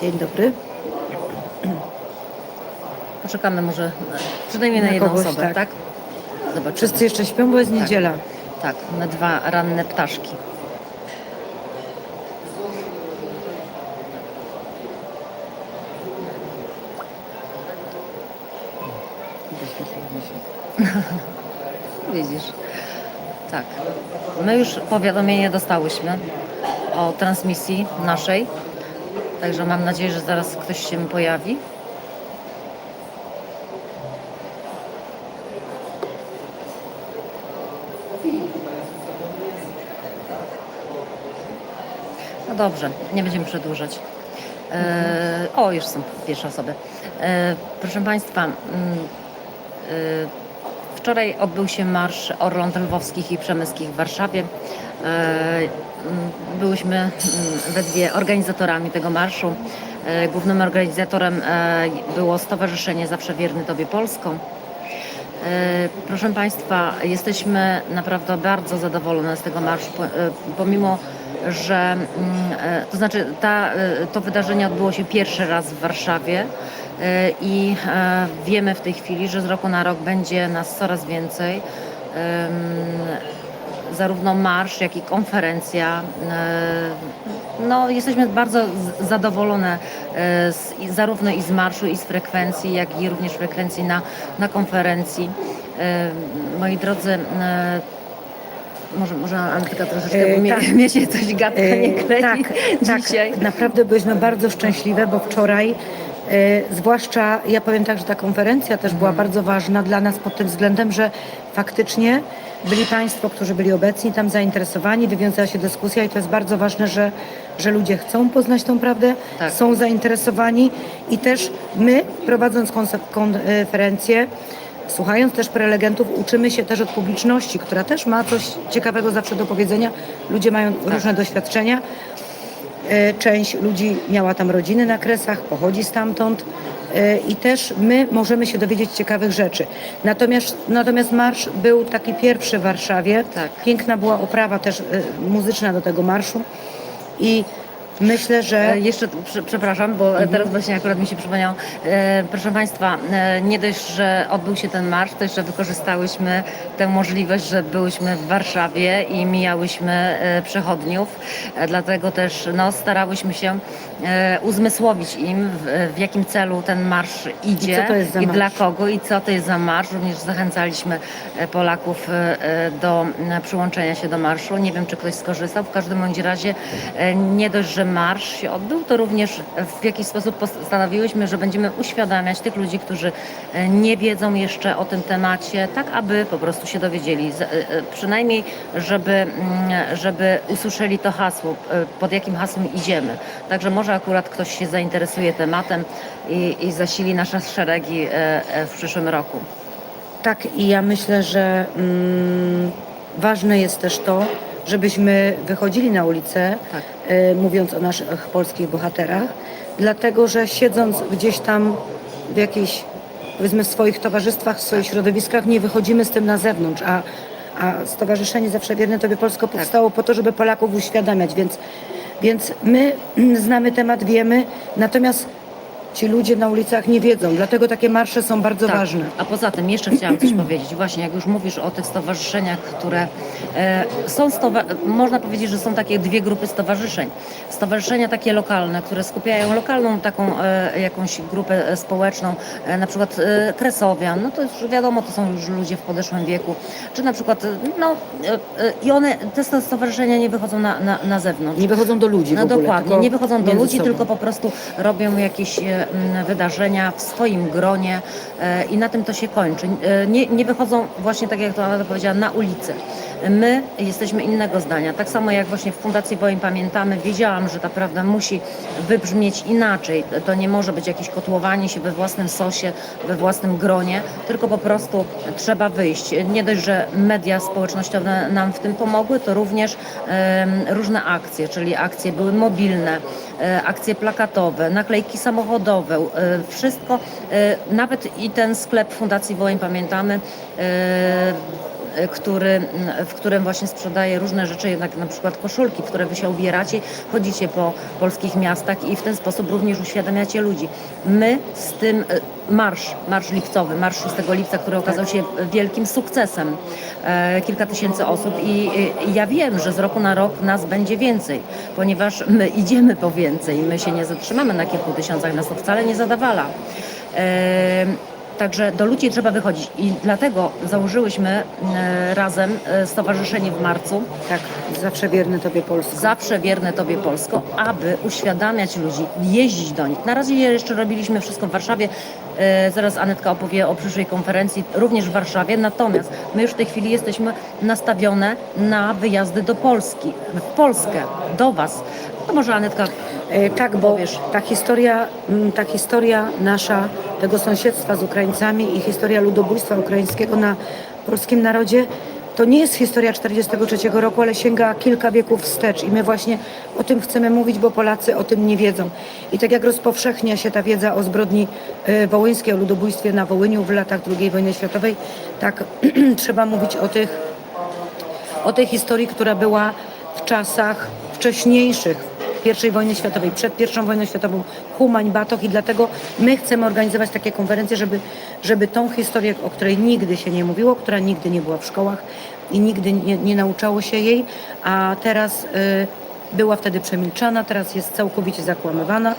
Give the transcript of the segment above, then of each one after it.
Dzień dobry. Poczekamy może przynajmniej na, Na jedną kogoś, osobę, tak. tak? Zobaczymy. Wszyscy jeszcze śpią, bo jest niedziela. Tak, na dwa ranne ptaszki. Widzisz. Tak. My już powiadomienie dostałyśmy o transmisji naszej. Także mam nadzieję, że zaraz ktoś się pojawi. No dobrze, nie będziemy przedłużać. E, o, już są pierwsze osoby. E, proszę Państwa, mm, e, Wczoraj odbył się Marsz Orląt Lwowskich i Przemyskich w Warszawie. E, Byłyśmy we dwie organizatorami tego marszu. E, Głównym organizatorem e, było Stowarzyszenie Zawsze Wierny Tobie Polską. Proszę Państwa, jesteśmy naprawdę bardzo zadowolone z tego marszu, po- pomimo że to znaczy ta, to wydarzenie odbyło się pierwszy raz w Warszawie i wiemy w tej chwili, że z roku na rok będzie nas coraz więcej. Zarówno marsz, jak i konferencja. e, No, jesteśmy bardzo zadowolone e, z, zarówno i z marszu, i z frekwencji, jak i również frekwencji na, na konferencji. E, Moi drodzy, może, może Antyka troszeczkę, bo mnie, tak. mnie się coś gadka nie klei tak, tak. dzisiaj. Naprawdę byliśmy bardzo szczęśliwe, bo wczoraj, zwłaszcza ja powiem tak, że ta konferencja też Mhm. była bardzo ważna dla nas pod tym względem, że faktycznie byli Państwo, którzy byli obecni, tam zainteresowani, wywiązała się dyskusja i to jest bardzo ważne, że, że ludzie chcą poznać tą prawdę, Tak. są zainteresowani i też my, prowadząc konse- konferencję, Słuchając też prelegentów, uczymy się też od publiczności, która też ma coś ciekawego zawsze do powiedzenia. Ludzie mają różne doświadczenia. E, Część ludzi miała tam rodziny na kresach, pochodzi stamtąd e, i też my możemy się dowiedzieć ciekawych rzeczy. Natomiast, natomiast marsz był taki pierwszy w Warszawie. Tak. Piękna była oprawa też e, muzyczna do tego marszu i myślę, że E, Jeszcze, prze- przepraszam, bo Mhm. teraz właśnie akurat mi się przypomniał. E, proszę Państwa, e, nie dość, że odbył się ten marsz, to jeszcze wykorzystałyśmy tę możliwość, że byłyśmy w Warszawie i mijałyśmy przechodniów. Dlatego też no, starałyśmy się e, uzmysłowić im, w, w jakim celu ten marsz idzie co to jest za i marsz? dla kogo i co to jest za marsz. Również zachęcaliśmy e, Polaków e, e, do m, przyłączenia się do marszu. Nie wiem, czy ktoś skorzystał. W każdym bądź razie e, nie dość, że marsz się odbył, to również w jakiś sposób postanowiłyśmy, że będziemy uświadamiać tych ludzi, którzy e, nie wiedzą jeszcze o tym temacie, tak aby po prostu się dowiedzieli. Z- e, e, Przynajmniej, żeby, mm, żeby usłyszeli to hasło, e, pod jakim hasłem idziemy. Także może akurat ktoś się zainteresuje tematem i, i zasili nasze szeregi e, e, w przyszłym roku. Tak, i ja myślę, że mm, ważne jest też to, żebyśmy wychodzili na ulicę, Tak. e, mówiąc o naszych polskich bohaterach, dlatego że siedząc gdzieś tam w jakichś, powiedzmy, swoich towarzystwach, w swoich środowiskach, nie wychodzimy z tym na zewnątrz, a, a Stowarzyszenie Zawsze Wierne Tobie Polsko powstało po to, żeby Polaków uświadamiać, więc, więc my znamy temat, wiemy, natomiast ci ludzie na ulicach nie wiedzą, dlatego takie marsze są bardzo Tak. ważne. A poza tym jeszcze chciałam coś powiedzieć. Właśnie jak już mówisz o tych stowarzyszeniach, które e, są, stowa- można powiedzieć, że są takie dwie grupy stowarzyszeń. Stowarzyszenia takie lokalne, które skupiają lokalną taką e, jakąś grupę e, społeczną, e, na przykład e, Kresowian, no to już wiadomo, to są już ludzie w podeszłym wieku, czy na przykład, e, no e, e, i one, te stowarzyszenia nie wychodzą na, na, na zewnątrz. Nie wychodzą do ludzi No w ogóle. dokładnie, tylko nie wychodzą do między ludzi, sobą. tylko po prostu robią jakieś e, wydarzenia w swoim gronie e, i na tym to się kończy. E, Nie, nie wychodzą właśnie tak jak to Anna powiedziała, na ulicę. My jesteśmy innego zdania. Tak samo jak właśnie w Fundacji Wojen Pamiętamy, wiedziałam, że ta prawda musi wybrzmieć inaczej. To nie może być jakieś kotłowanie się we własnym sosie, we własnym gronie, tylko po prostu trzeba wyjść. Nie dość, że media społecznościowe nam w tym pomogły, to również różne akcje, czyli akcje były mobilne, e, akcje plakatowe, naklejki samochodowe, e, wszystko, e, nawet i ten sklep Fundacji Wojen Pamiętamy e, który, mm, w którym właśnie sprzedaje różne rzeczy, jak na przykład koszulki, w które wy się ubieracie, chodzicie po polskich miastach i w ten sposób również uświadamiacie ludzi. My z tym y, marsz, marsz lipcowy, marsz 6 lipca, który okazał się wielkim sukcesem, e, kilka tysięcy osób i y, ja wiem, że z roku na rok nas będzie więcej, ponieważ my idziemy po więcej, my się nie zatrzymamy na kilku tysiącach, nas to wcale nie zadawala. Także do ludzi trzeba wychodzić i dlatego założyłyśmy e, razem e, stowarzyszenie w marcu, Tak, zawsze wierny Tobie Polska. zawsze wierne Tobie Polsko, aby uświadamiać ludzi, jeździć do nich. Na razie jeszcze robiliśmy wszystko w Warszawie, e, zaraz Anetka opowie o przyszłej konferencji, również w Warszawie, natomiast my już w tej chwili jesteśmy nastawione na wyjazdy do Polski, w Polskę, do Was. To może Anetka E, Tak, bo Powiesz. ta historia, mm, ta historia nasza, tego sąsiedztwa z Ukraińcami i historia ludobójstwa ukraińskiego na polskim narodzie, to nie jest historia 1943 roku, ale sięga kilka wieków wstecz i my właśnie o tym chcemy mówić, bo Polacy o tym nie wiedzą. I tak jak rozpowszechnia się ta wiedza o zbrodni e, wołyńskiej, o ludobójstwie na Wołyniu w latach II wojny światowej, tak trzeba mówić o tych o tej historii, która była w czasach wcześniejszych I wojny światowej, przed I wojną światową, Humań, Batoch i dlatego my chcemy organizować takie konferencje, żeby, żeby tą historię, o której nigdy się nie mówiło, która nigdy nie była w szkołach i nigdy nie, nie nauczało się jej, a teraz y, była wtedy przemilczana, teraz jest całkowicie zakłamywana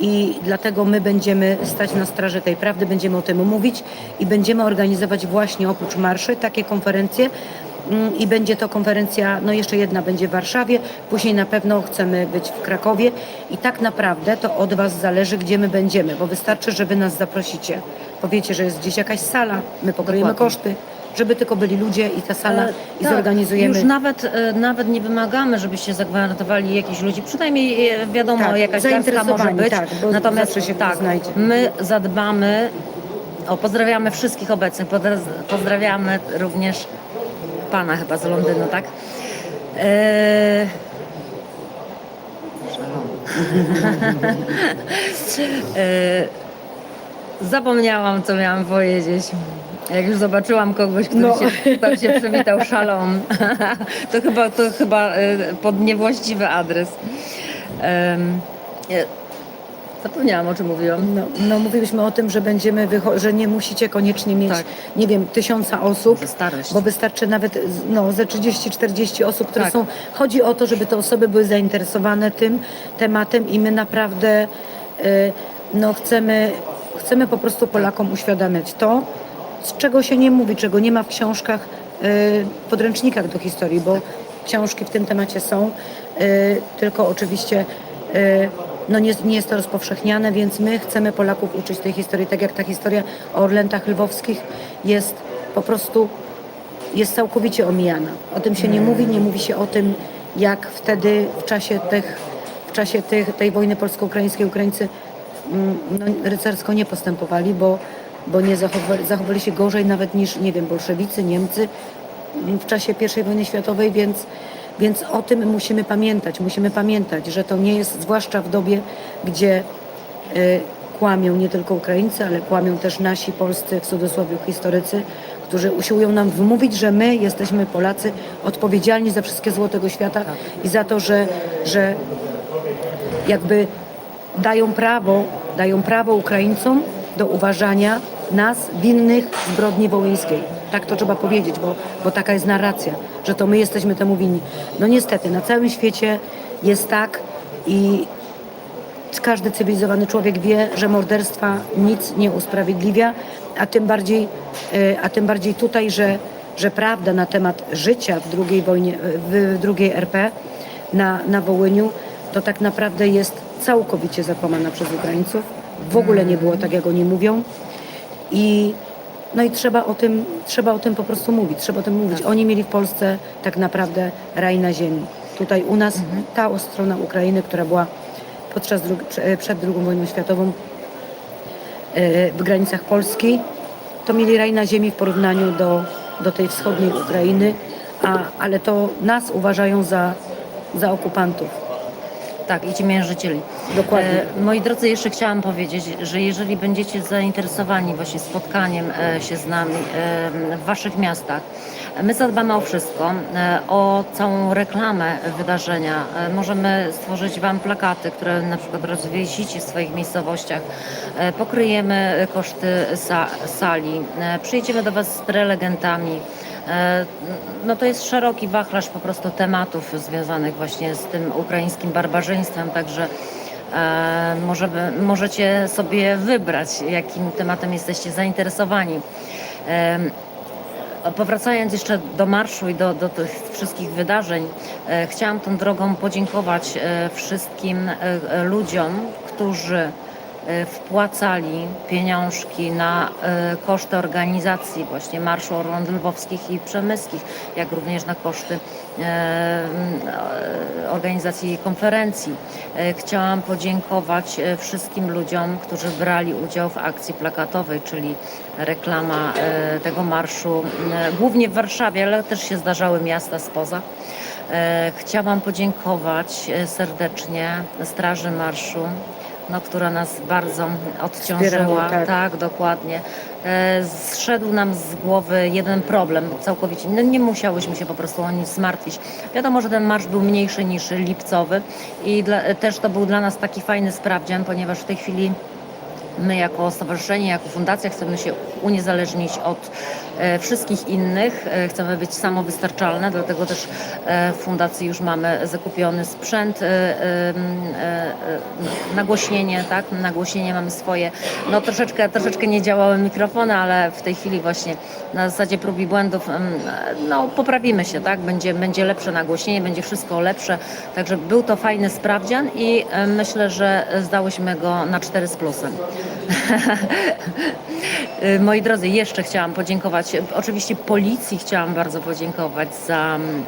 i dlatego my będziemy stać na straży tej prawdy, będziemy o tym mówić i będziemy organizować właśnie oprócz marszy takie konferencje, Mm, i będzie to konferencja, no jeszcze jedna będzie w Warszawie, później na pewno chcemy być w Krakowie i tak naprawdę to od Was zależy, gdzie my będziemy, bo wystarczy, że Wy nas zaprosicie. Powiecie, że jest gdzieś jakaś sala, my pokryjemy Dokładnie. koszty, żeby tylko byli ludzie i ta sala E, i tak, zorganizujemy. Już nawet, e, nawet nie wymagamy, żebyście zagwarantowali jakichś ludzi, przynajmniej e, wiadomo, Tak, jakaś garstka może być. tak, Natomiast się tak, znajdzie. my zadbamy, o, pozdrawiamy wszystkich obecnych, pozdrawiamy również pana chyba z Londynu, tak? E, e, Zapomniałam, co miałam powiedzieć. Jak już zobaczyłam kogoś, kto, No. się, się przywitał szalom, to chyba, to chyba e, pod niewłaściwy adres. Em, e, Zapomniałam, o czym mówiłam. No, no mówiliśmy o tym, że będziemy, że nie musicie koniecznie mieć, Tak. nie wiem, tysiąca osób, bo wystarczy nawet no, ze 30-40 osób, które Tak. są. Chodzi o to, żeby te osoby były zainteresowane tym tematem i my naprawdę y, no, chcemy, chcemy po prostu Polakom uświadamiać to, z czego się nie mówi, czego nie ma w książkach, y, podręcznikach do historii, bo książki w tym temacie są, y, tylko oczywiście y, no nie, nie jest to rozpowszechniane, więc my chcemy Polaków uczyć tej historii, tak jak ta historia o Orlętach Lwowskich jest po prostu jest całkowicie omijana. O tym się nie mówi, nie mówi się o tym, jak wtedy w czasie, tych, w czasie tych, tej wojny polsko-ukraińskiej Ukraińcy mm, no, rycersko nie postępowali, bo, bo nie zachowali, zachowali się gorzej nawet niż, nie wiem, bolszewicy, Niemcy w czasie I wojny światowej, więc, więc o tym musimy pamiętać. Musimy pamiętać, że to nie jest, zwłaszcza w dobie, gdzie y, kłamią nie tylko Ukraińcy, ale kłamią też nasi polscy, w cudzysłowie, historycy, którzy usiłują nam wmówić, że my jesteśmy Polacy odpowiedzialni za wszystkie zło tego świata i za to, że, że jakby dają prawo, dają prawo Ukraińcom do uważania nas winnych zbrodni wołyńskiej. Tak to trzeba powiedzieć, bo, bo taka jest narracja, że to my jesteśmy temu winni. No niestety, na całym świecie jest tak i każdy cywilizowany człowiek wie, że morderstwa nic nie usprawiedliwia, a tym bardziej, e, a tym bardziej tutaj, że, że prawda na temat życia w drugiej wojnie, w drugiej RP na, na Wołyniu, to tak naprawdę jest całkowicie zakłamana przez Ukraińców. W ogóle nie było tak, jak oni mówią. I, no i trzeba o, tym, trzeba o tym po prostu mówić. Trzeba o tym mówić. Oni mieli w Polsce tak naprawdę raj na ziemi. Tutaj u nas ta strona Ukrainy, która była podczas dru- prze- przed II wojną światową e, w granicach Polski, to mieli raj na ziemi w porównaniu do, do tej wschodniej Ukrainy, a, ale to nas uważają za, za okupantów. Tak, i ci mężycieli. Dokładnie. E, Moi drodzy, jeszcze chciałam powiedzieć, że jeżeli będziecie zainteresowani właśnie spotkaniem e, się z nami e, w Waszych miastach, my zadbamy o wszystko, o całą reklamę wydarzenia. Możemy stworzyć Wam plakaty, które na przykład rozwiesicie w swoich miejscowościach. Pokryjemy koszty sa sali. Przyjedziemy do Was z prelegentami. No to jest szeroki wachlarz po prostu tematów związanych właśnie z tym ukraińskim barbarzyństwem, także może, możecie sobie wybrać, jakim tematem jesteście zainteresowani. Powracając jeszcze do marszu i do, do tych wszystkich wydarzeń, e, chciałam tą drogą podziękować e, wszystkim e, e, ludziom, którzy e, wpłacali pieniążki na e, koszty organizacji właśnie Marszu Orląt Lwowskich i Przemyskich, jak również na koszty e, e, organizacji konferencji. E, Chciałam podziękować e, wszystkim ludziom, którzy brali udział w akcji plakatowej, czyli reklama e, tego marszu, e, głównie w Warszawie, ale też się zdarzały miasta spoza. E, Chciałam podziękować e, serdecznie Straży Marszu, no, która nas bardzo odciążyła. Tak. tak, dokładnie. E, Zszedł nam z głowy jeden problem całkowicie. No, nie musiałyśmy się po prostu o nic zmartwić. Wiadomo, że ten marsz był mniejszy niż lipcowy i dla, też to był dla nas taki fajny sprawdzian, ponieważ w tej chwili My jako stowarzyszenie, jako fundacja chcemy się uniezależnić od e, wszystkich innych. E, chcemy być samowystarczalne, dlatego też e, w fundacji już mamy zakupiony sprzęt, nagłośnienie, tak? Nagłośnienie mamy swoje. No troszeczkę, troszeczkę nie działały mikrofony, ale w tej chwili właśnie na zasadzie prób i błędów no poprawimy się, tak? Będzie, będzie lepsze nagłośnienie, będzie wszystko lepsze. Także był to fajny sprawdzian i myślę, że zdałyśmy go na 4 z plusem. Moi drodzy, jeszcze chciałam podziękować, oczywiście policji chciałam bardzo podziękować za, mm,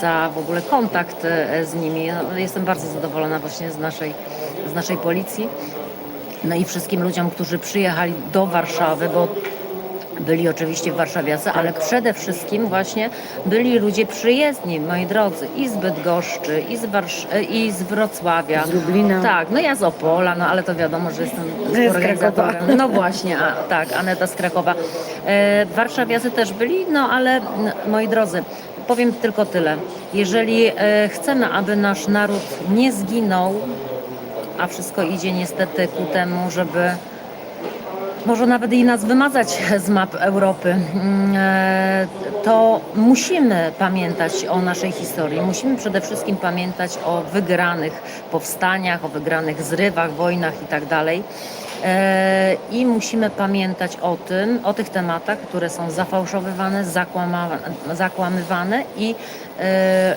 za w ogóle kontakt y, z nimi. No, Jestem bardzo zadowolona właśnie z naszej, z naszej policji. No i wszystkim ludziom, którzy przyjechali do Warszawy, bo byli oczywiście warszawiacy, ale przede wszystkim właśnie byli ludzie przyjezdni, moi drodzy, i z Bydgoszczy, i z, Warsz- e, i z Wrocławia. Z Lublina. Tak, no ja z Opola, no ale to wiadomo, że jestem z organizatorem. Krakowa. No właśnie, a, tak, Aneta z Krakowa. E, warszawiacy też byli, no ale moi drodzy, powiem tylko tyle. Jeżeli e, chcemy, aby nasz naród nie zginął, a wszystko idzie niestety ku temu, żeby może nawet i nas wymazać z map Europy, mm, e, to musimy pamiętać o naszej historii. Musimy przede wszystkim pamiętać o wygranych powstaniach, o wygranych zrywach, wojnach itd. E, I musimy pamiętać o tym, o tych tematach, które są zafałszowywane, zakłamywane i e,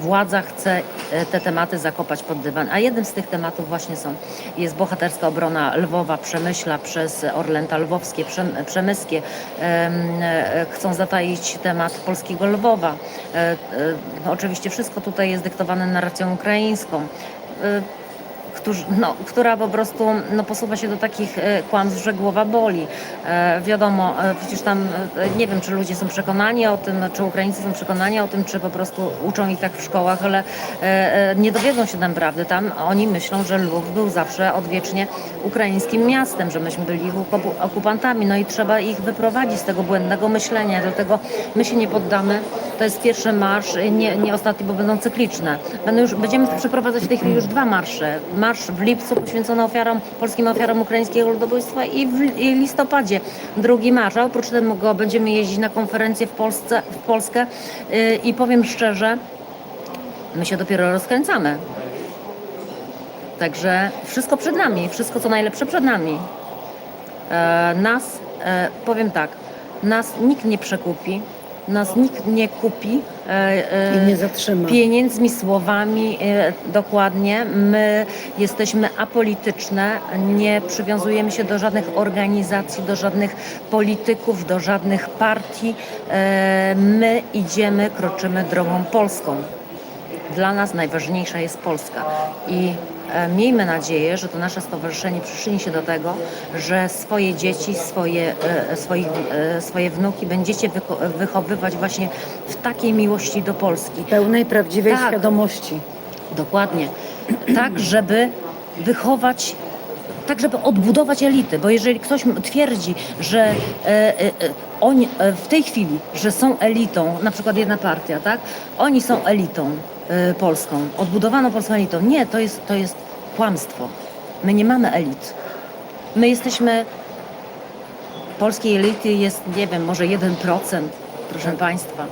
władza chce y, te tematy zakopać pod dywan. A jednym z tych tematów właśnie są, jest bohaterska obrona Lwowa, Przemyśla przez Orlęta Lwowskie, Przem- Przemyskie. Em, e, Chcą zataić temat polskiego Lwowa. E, e, Oczywiście wszystko tutaj jest dyktowane narracją ukraińską. No, która po prostu no, posuwa się do takich e, kłamstw, że głowa boli. E, wiadomo, e, przecież tam nie wiem, czy ludzie są przekonani o tym, czy Ukraińcy są przekonani o tym, czy po prostu uczą ich tak w szkołach, ale nie dowiedzą się tam prawdy. Tam oni myślą, że Lwów był zawsze odwiecznie ukraińskim miastem, że myśmy byli okup- okupantami, no i trzeba ich wyprowadzić z tego błędnego myślenia, dlatego my się nie poddamy. To jest pierwszy marsz, nie, nie ostatni, bo będą cykliczne. Będą już, będziemy przeprowadzać w tej chwili już dwa marsze. Marsz w lipcu poświęcony ofiarom, polskim ofiarom ukraińskiego ludobójstwa i w listopadzie drugi marsz. A oprócz tego będziemy jeździć na konferencję w, Polsce, w Polskę yy, i powiem szczerze, my się dopiero rozkręcamy. Także wszystko przed nami, wszystko co najlepsze przed nami. E, nas, e, powiem tak, nas nikt nie przekupi, nas nikt nie kupi. e, e, I nie zatrzyma. Pieniędzmi, słowami, e, dokładnie. My jesteśmy apolityczne, nie przywiązujemy się do żadnych organizacji, do żadnych polityków, do żadnych partii. My idziemy, kroczymy drogą polską. Dla nas najważniejsza jest Polska i miejmy nadzieję, że to nasze stowarzyszenie przyczyni się do tego, że swoje dzieci, swoje, e, swoich, e, swoje wnuki będziecie wychowywać właśnie w takiej miłości do Polski. Pełnej, prawdziwej Tak. świadomości. Dokładnie. Tak, żeby wychować tak, żeby odbudować elity, bo jeżeli ktoś twierdzi, że e, e, e, oni e, w tej chwili, że są elitą, na przykład jedna partia, tak? Oni są elitą e, polską, odbudowaną polską elitą. Nie, to jest, to jest kłamstwo. My nie mamy elit. My jesteśmy polskiej elity jest, nie wiem, może 1%, proszę Państwa.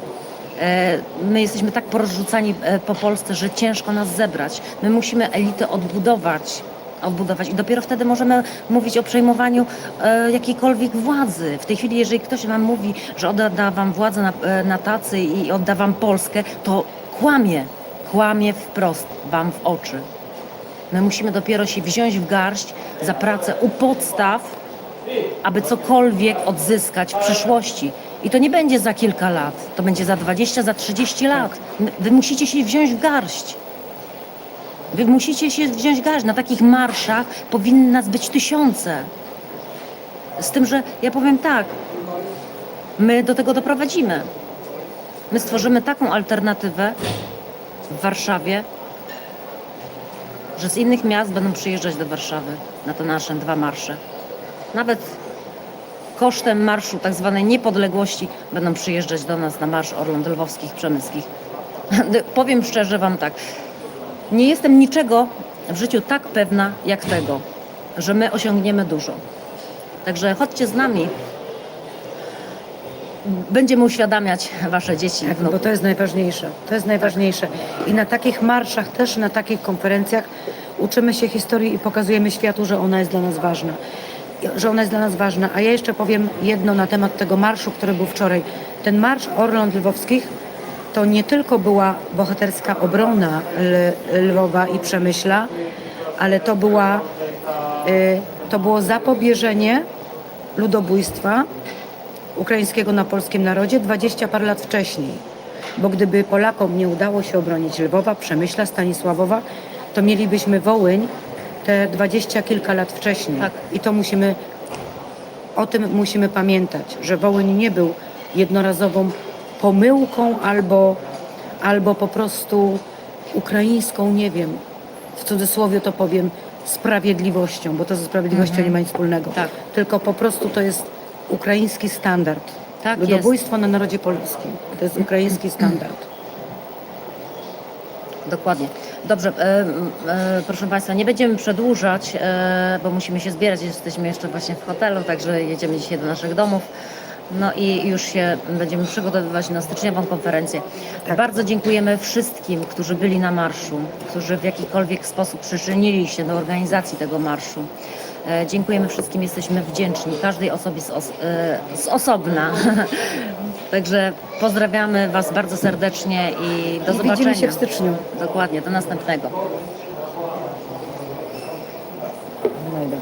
E, My jesteśmy tak porozrzucani e, po Polsce, że ciężko nas zebrać. My musimy elitę odbudować. Odbudować i dopiero wtedy możemy mówić o przejmowaniu e, jakiejkolwiek władzy. W tej chwili, jeżeli ktoś nam mówi, że odda wam władzę na, e, na tacy i odda wam Polskę, to kłamie, kłamie wprost wam w oczy. My musimy dopiero się wziąć w garść za pracę u podstaw, aby cokolwiek odzyskać w przyszłości. I to nie będzie za kilka lat, to będzie za 20, za 30 lat. Wy musicie się wziąć w garść. Wy musicie się wziąć w garść. Na takich marszach powinny nas być tysiące. Z tym, że ja powiem tak, my do tego doprowadzimy. My stworzymy taką alternatywę w Warszawie, że z innych miast będą przyjeżdżać do Warszawy na te nasze dwa marsze. Nawet kosztem marszu tak zwanej niepodległości będą przyjeżdżać do nas na marsz Orląt Lwowskich Przemyskich. Powiem szczerze Wam tak, nie jestem niczego w życiu tak pewna jak tego, że my osiągniemy dużo. Także chodźcie z nami. Będziemy uświadamiać Wasze dzieci. Tak, bo to jest najważniejsze. To jest najważniejsze. I na takich marszach, też na takich konferencjach uczymy się historii i pokazujemy światu, że ona jest dla nas ważna. Że ona jest dla nas ważna. A ja jeszcze powiem jedno na temat tego marszu, który był wczoraj. Ten marsz Orląt Lwowskich to nie tylko była bohaterska obrona Lwowa i Przemyśla, ale to była y, to było zapobieżenie ludobójstwa ukraińskiego na polskim narodzie 20 par lat wcześniej. Bo gdyby Polakom nie udało się obronić Lwowa, Przemyśla, Stanisławowa, to mielibyśmy Wołyń te dwadzieścia kilka lat wcześniej. Tak. I to musimy, o tym musimy pamiętać, że Wołyń nie był jednorazową pomyłką albo, albo po prostu ukraińską, nie wiem, w cudzysłowie to powiem, sprawiedliwością, bo to ze sprawiedliwością nie ma nic wspólnego. Tak. Tylko po prostu to jest ukraiński standard. Tak Ludobójstwo na narodzie polskim. To jest ukraiński standard. Dokładnie. Dobrze, e, e, proszę Państwa, nie będziemy przedłużać, e, bo musimy się zbierać. Jesteśmy jeszcze właśnie w hotelu, także jedziemy dzisiaj do naszych domów. No i już się będziemy przygotowywać na styczniową konferencję. Tak. Bardzo dziękujemy wszystkim, którzy byli na marszu, którzy w jakikolwiek sposób przyczynili się do organizacji tego marszu. E, dziękujemy wszystkim, jesteśmy wdzięczni każdej osobie z, os e, z osobna. Także pozdrawiamy Was bardzo serdecznie i do I zobaczenia. Widzimy się w styczniu. Dokładnie, do następnego. No